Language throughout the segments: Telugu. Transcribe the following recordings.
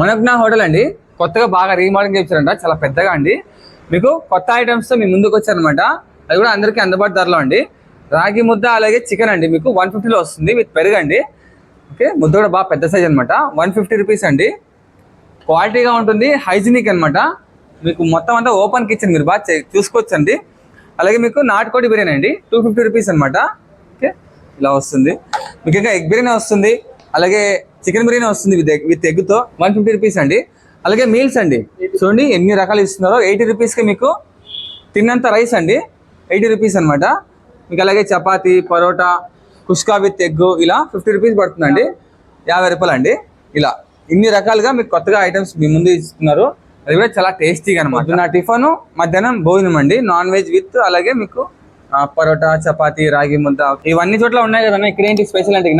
మనకు నా హోటల్ అండి. కొత్తగా బాగా రీమోడలింగ్ చేశారంట చాలా పెద్దగా అండి. మీకు కొత్త ఐటమ్స్తో మీ ముందుకు వచ్చారనమాట. అది కూడా అందరికీ అందుబాటు ధరలో అండి. రాగి ముద్ద అలాగే చికెన్ అండి మీకు. వన్ ఫిఫ్టీలో వస్తుంది. విత్ పెరుగండి ఓకే ముద్ద కూడా బాగా పెద్ద సైజ్ అనమాట. వన్ ఫిఫ్టీ రూపీస్ అండి. క్వాలిటీగా ఉంటుంది. హైజీనిక్ అనమాట. మీకు మొత్తం అంతా ఓపెన్ కిచెన్ మీరు బాగా చే- చూసుకోవచ్చు అండి అలాగే మీకు నాటుకోడి బిర్యానీ అండి. టూ ఫిఫ్టీ రూపీస్ అనమాట. ఓకే ఇలా వస్తుంది. మీకు ఇంకా ఎగ్ బిర్యానీ వస్తుంది. అలాగే చికెన్ బిర్యానీ వస్తుంది విత్ ఎగ్ విత్ ఎగ్తో వన్ ఫిఫ్టీ రూపీస్ అండి. అలాగే మీల్స్ అండి. చూడండి ఎన్ని రకాలు ఇస్తున్నారో. ఎయిటీ రూపీస్కి మీకు తిన్నంత రైస్ అండి. ఎయిటీ రూపీస్ అనమాట మీకు అలాగే చపాతీ పరోటా కుష్కా విత్ ఎగ్ ఇలా ఫిఫ్టీ రూపీస్ పడుతుందండి. యాభై రూపాయలు అండి. ఇలా ఇన్ని రకాలుగా మీకు కొత్తగా ఐటమ్స్ మీ ముందు ఇస్తున్నారు. అది కూడా చాలా టేస్టీగా అనమాట నా టిఫను మధ్యాహ్నం భోజనం అండి. నాన్ వెజ్ విత్ అలాగే మీకు పరోటా చపాతీ రాగి ముద్ద ఇవన్నీ చోట్ల ఉన్నాయి కదా ఇక్కడ ఏంటి స్పెషల్ అంటే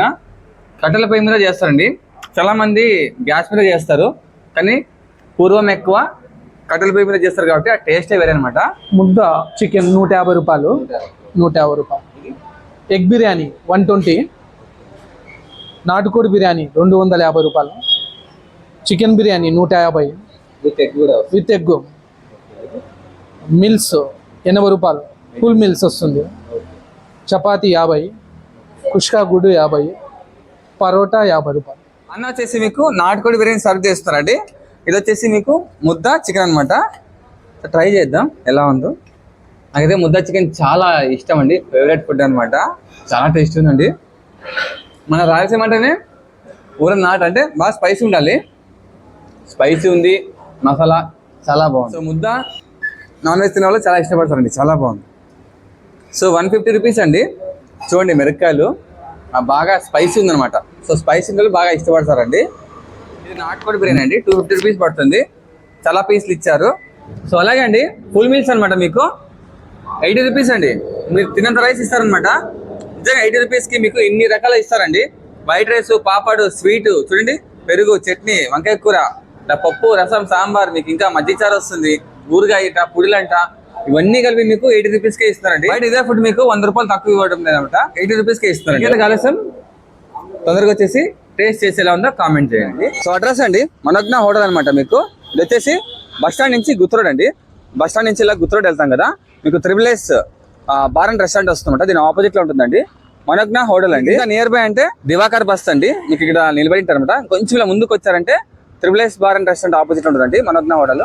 కట్టెల పొయ్యి మీద చేస్తారండి. చాలా మంది గ్యాస్ మీద చేస్తారు కానీ పూర్వం ఎక్కువ కట్టెల పొయ్యి మీద చేస్తారు కాబట్టి ఆ టేస్టే వేరే అనమాట ముద్ద చికెన్ నూట యాభై రూపాయలు. నూట యాభై రూపాయలు. Egg biryani one twenty. నాటుకోడి బిర్యానీ రెండు వందల యాభై రూపాయలు. చికెన్ బిర్యానీ నూట యాభై. With egg with egg meals ఎనభై రూపాయలు. ఫుల్ మిల్స్ వస్తుంది. చపాతీ యాభై. కుష్కా గుడ్డు యాభై. పరోటా యాభై రూపాయలు. అన్న వచ్చేసి మీకు నాటుకోడి బిర్యానీ సర్వ్ చేస్తున్నారండి. ఇది వచ్చేసి మీకు ముద్ద చికెన్ అనమాట ట్రై చేద్దాం ఎలా ఉందో. నాకైతే ముద్ద చికెన్ చాలా ఇష్టం అండి ఫేవరెట్ ఫుడ్ అనమాట చాలా టేస్ట్ ఉందండి. మన రాయలసీమ అంటేనే ఊర నాటు అంటే బాగా స్పైసీ ఉండాలి. స్పైసీ ఉంది మసాలా చాలా బాగుంది. సో ముద్ద నాన్ వెజ్ తినే వాళ్ళు చాలా ఇష్టపడతారండి చాలా బాగుంది. సో వన్ ఫిఫ్టీ రూపీస్ అండి. చూడండి మిరపకాయలు. బాగా స్పైసీ ఉందన్నమాట. సో స్పైసీ వాళ్ళు బాగా ఇష్టపడతారండి. ఇది నాటుకోడి బిర్యానీ అండి. టూ ఫిఫ్టీ రూపీస్ పడుతుంది. చాలా పీసులు ఇచ్చారు. సో అలాగే అండి ఫుల్ మీల్స్ అనమాట మీకు. ఎయిటీ రూపీస్ అండి. మీరు తినంత రైస్ ఇస్తారనమాట నిజంగా ఎయిటీ రూపీస్కి మీకు ఇన్ని రకాలు ఇస్తారండి. వైట్ రైస్ పాపాడు స్వీట్ చూడండి. పెరుగు చట్నీ వంకాయ కూర పప్పు రసం సాంబార్ మీకు ఇంకా మజ్జిచారు వస్తుంది. ఊరుగాయట పుడిలంట ఇవన్నీ కలిపి మీకు ఎయిటీ రూపీస్ కే ఇస్తారండి బయట ఇదే ఫుడ్ మీకు వంద రూపాయలు తక్కువ ఇవ్వడం లేదన్నమాట ఎయిటీ రూపీస్ కే ఇస్తారండి ఇంకేంటి ఆలస్యం తొందరగా వచ్చేసి టేస్ట్ చేసేలా ఉందో కామెంట్ చేయండి. సో అడ్రస్ అండి మనోజ్ఞ హోటల్ అనమాట మీకు. ఇది వచ్చేసి బస్ స్టాండ్ నుంచి గుత్రోడ్ అండి. బస్ స్టాండ్ నుంచి ఇలా గుత్రోడ్ వెళ్తాం కదా. మీకు triple S bar and restaurant వస్తుందన్నమాట. దీని ఆపోజిట్లో ఉంటుందండి. మనోజ్ఞ హోటల్ అండి. ఇంకా నియర్ బై అంటే దివాకర్ బస్ అండి. మీకు ఇక్కడ నిలబడి అనమాట కొంచెం ఇలా ముందుకు వచ్చారంటే triple S bar and restaurant opposite ఉంటుందండి. మనోజ్ఞ హోటల్.